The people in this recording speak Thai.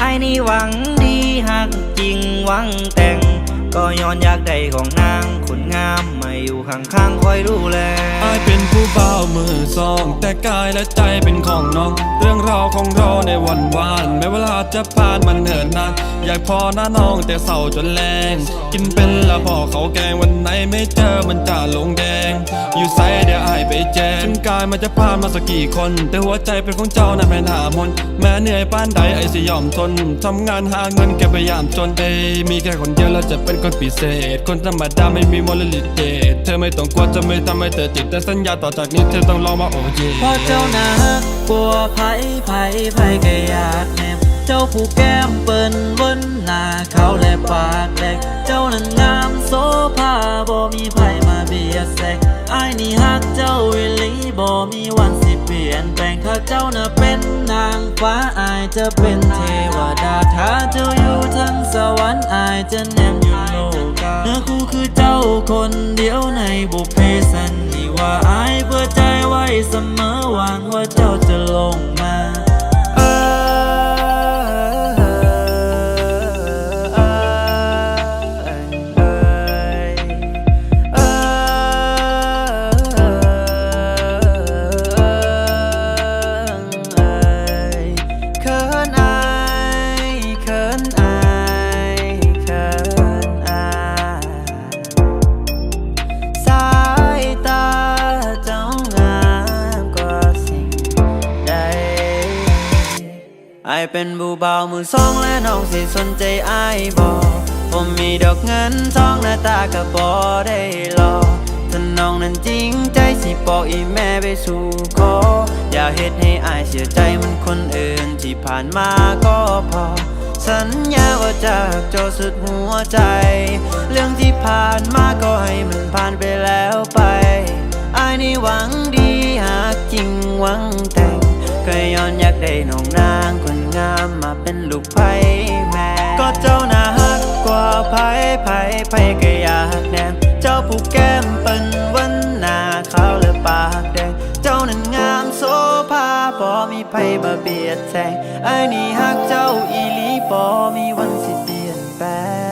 ไอ้นี่หวังดีหักจริงหวังแต่ง ก็ย้อนอยากได้ของนางคนงามมาอยู่ข้างๆคอยดูแลไอายเป็นผู้เบาวมือซอง แต่กายและใจเป็นของน้อง เรื่องราวของเราในวันวานแม้เวลาจะผ่านมันเหินนานอยากพอหน้าน้องแต่เศร้าจนแรง กินเป็นละพอเขาแกงวันไหนไม่เจอมันจะลงายมันจะผ่านมาสักกี่คน แต่หัวใจเป็นของเจ้านะแม่นามนแม้เหนื่อยป้านใดไอ้สิยอมทนทำงานหาเงินแกพยายามจนเอยมีแค่คนเดียวแล้วจะเป็นคนพิเศษ คนธรรมดาไม่มีมลลิเตเธอไม่ต้องกลัวจะไม่ทำให้เธอติดแต่สัญญาต่อจากนี้เธอต้องลองมาโอเยเพราะเจ้านะกลัวไผไผไผก็อยากแนมเจ้าผู้แก้มเปิ้นบนหน้าเขาและปากแดกเจ้านั้นงามโซภาบ่มีไผมา เบียแสงไอ้นี่ฮักเจ้าวิลีบ่มีวันสิเปลี่ยนแปลงถ้าเจ้าน่ะเป็นนางฟ้าอายจะเป็นเทวดาถ้าเจ้าอยู่ทั้งสวรรค์อายจะแนมอยู่โลกาเนื้อคู่คือเจ้าคนเดียวในบุพเพสันนิวาไอายเพื่อใจไว้เสมอหวังว่าเจ้า อายเป็นบูเบาวมือสองและน้องสิสนใจไอายบอผมมีดอกเงินทองหน้าตากับบอได้รอถ้าน้องนั้นจริงใจสิบอกอีแม่ไปสู่ขออย่าเฮ็ดให้อายเสียใจมันคนอื่นที่ผ่านมาก็พอ สัญญาว่าจะรักเจ้าสุดหัวใจ เรื่องที่ผ่านมาก็ให้มันผ่านไปแล้วไปไอ้ายนี่หวังดีหากจริงหวังแต่งก็ย้อนอยากได้น้องนา งามมาเป็นลูกไผ่แม่ ก็เจ้าน่าฮักกว่าไผ่ไผ่ไผ่ก็อยากแนมเจ้าผู้แก้มเปิ้นวันหน้าขาวและปากแดง เจ้านั้นงามโซภาพอมีไผ่มาเบียดแซงไอ้นี่ฮักเจ้าอีหลีพอมีวันสิเปลี่ยนแปลง